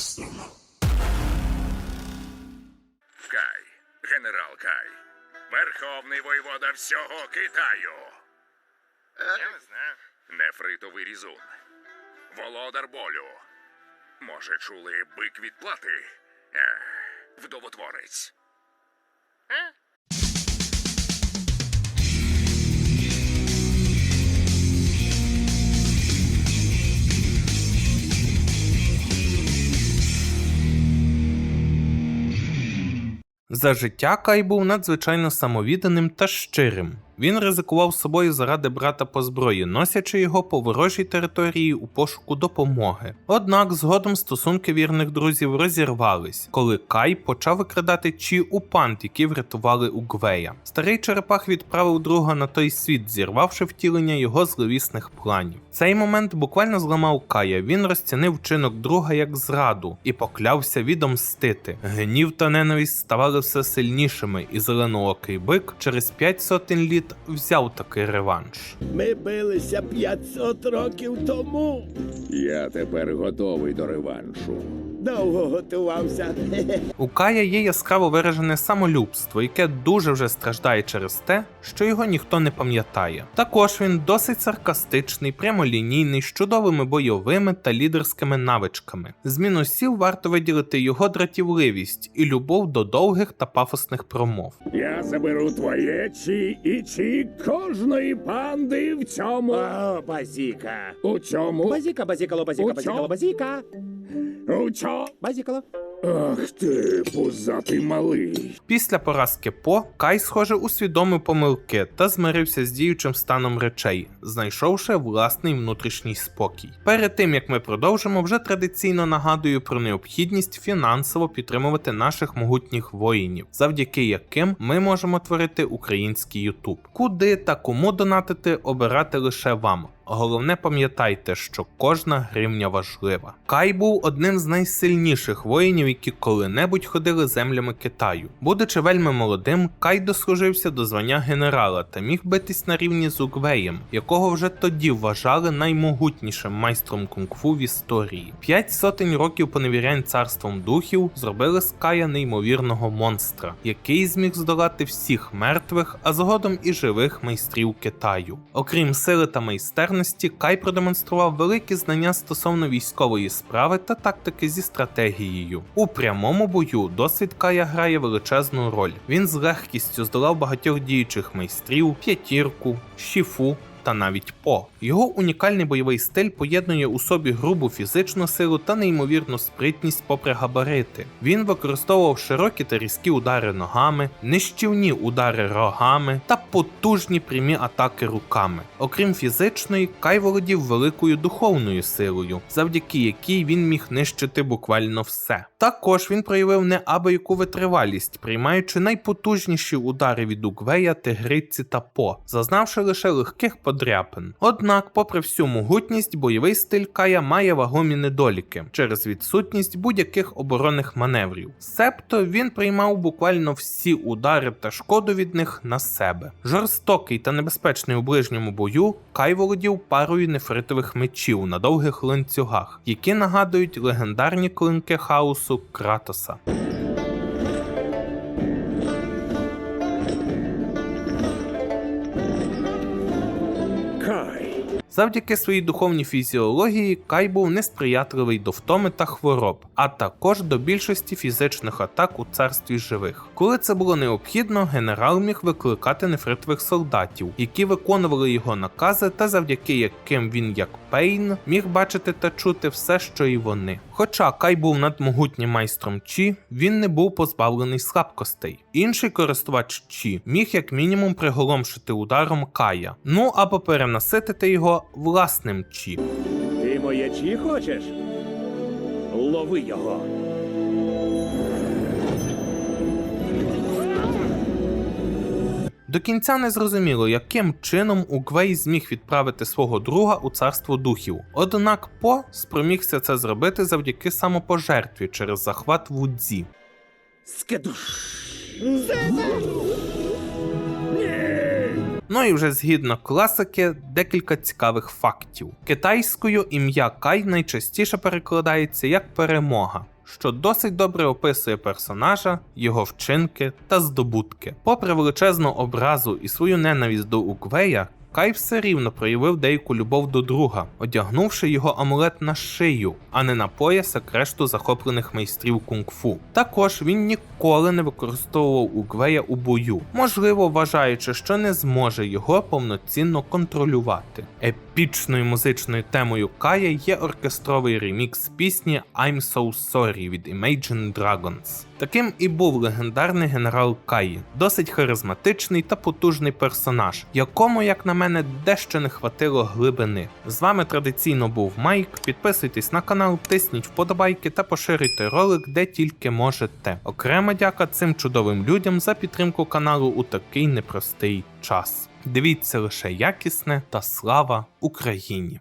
система. Кай, генерал Кай, верховний воєвода всього Китаю. Я не знаю. Нефритовий різун. Володар болю. Може, чули бик відплати? Ех, вдовотворець. Е? За життя Кай був надзвичайно самовідданим та щирим. Він ризикував собою заради брата по зброї, носячи його по ворожій території у пошуку допомоги. Однак згодом стосунки вірних друзів розірвались, коли Кай почав викрадати Чі у пант, які врятували Угвея. Старий черепах відправив друга на той світ, зірвавши втілення його зловісних планів. Цей момент буквально зламав Кая. Він розцінив вчинок друга як зраду і поклявся відомстити. Гнів та ненависть ставали все сильнішими, і зеленоокий бик через п'ять сотень літ взяв такий реванш. Ми билися 500 років тому. Я тепер готовий до реваншу. Довго готувався. У Кая є яскраво виражене самолюбство, яке дуже вже страждає через те, що його ніхто не пам'ятає. Також він досить саркастичний, прямолінійний, з чудовими бойовими та лідерськими навичками. З мінусів варто виділити його дратівливість і любов до довгих та пафосних промов. Я заберу твоє чі і чі кожної панди в цьому. О, базіка. У цьому. Базіка, базікало, базіка, У базікало, чому? базіка. У чо? Базікало. Ах ти, пузатий малий. Після поразки По Кай, схоже, усвідомив помилки та змирився з діючим станом речей, знайшовши власний внутрішній спокій. Перед тим як ми продовжимо, вже традиційно нагадую про необхідність фінансово підтримувати наших могутніх воїнів, завдяки яким ми можемо творити український Ютуб. Куди та кому донатити обирати лише вам. Головне пам'ятайте, що кожна гривня важлива. Кай був одним з найсильніших воїнів, які коли-небудь ходили землями Китаю. Будучи вельми молодим, Кай дослужився до звання генерала та міг битись на рівні з Угвеєм, якого вже тоді вважали наймогутнішим майстром кунг-фу в історії. П'ять сотень років поневірянь царством духів зробили з Кая неймовірного монстра, який зміг здолати всіх мертвих, а згодом і живих майстрів Китаю. Окрім сили та майстерності, Кай продемонстрував великі знання стосовно військової справи та тактики зі стратегією. У прямому бою досвід Кая грає величезну роль. Він з легкістю здолав багатьох діючих майстрів, п'ятірку, шіфу. Та навіть по його унікальний бойовий стиль поєднує у собі грубу фізичну силу та неймовірну спритність попри габарити. Він використовував широкі та різкі удари ногами, нищівні удари рогами та потужні прямі атаки руками. Окрім фізичної, Кай володів великою духовною силою, завдяки якій він міг нищити буквально все. Також він проявив неабияку витривалість, приймаючи найпотужніші удари від Угвея, Тигриці та По, зазнавши лише легких подряпин. Однак, попри всю могутність, бойовий стиль Кая має вагомі недоліки через відсутність будь-яких оборонних маневрів. Себто він приймав буквально всі удари та шкоду від них на себе. Жорстокий та небезпечний у ближньому бою, Кай володів парою нефритових мечів на довгих ланцюгах, які нагадують легендарні клинки хаосу Кратоса. Завдяки своїй духовній фізіології Кай був несприятливий до втоми та хвороб, а також до більшості фізичних атак у царстві живих. Коли це було необхідно, генерал міг викликати нефритових солдатів, які виконували його накази, та завдяки яким він, як Пейн, міг бачити та чути все, що і вони. Хоча Кай був надмогутнім майстром Чі, він не був позбавлений слабкостей. Інший користувач Чі міг як мінімум приголомшити ударом Кая, ну або перенаситити його власним Чі. Ти моє чі хочеш? Лови його. До кінця не зрозуміло, яким чином Угвей зміг відправити свого друга у царство духів. Однак По спромігся це зробити завдяки самопожертві через захват Вудзі. Скедуш. Ну і вже згідно класики, декілька цікавих фактів. Китайською ім'я Кай найчастіше перекладається як перемога. Що досить добре описує персонажа, його вчинки та здобутки. Попри величезну образу і свою ненавість до Угвея, Кай все рівно проявив деяку любов до друга, одягнувши його амулет на шию, а не на пояс решту захоплених майстрів кунг-фу. Також він ніколи не використовував Угвея у бою, можливо, вважаючи, що не зможе його повноцінно контролювати. Епічною музичною темою Кая є оркестровий ремікс пісні I'm So Sorry від Imagine Dragons. Таким і був легендарний генерал Каї, досить харизматичний та потужний персонаж, якому, як на мене, дещо не хватило глибини. З вами традиційно був Майк. Підписуйтесь на канал, тисніть вподобайки та поширюйте ролик де тільки можете. Окрема дяка цим чудовим людям за підтримку каналу у такий непростий час. Дивіться лише якісне та слава Україні!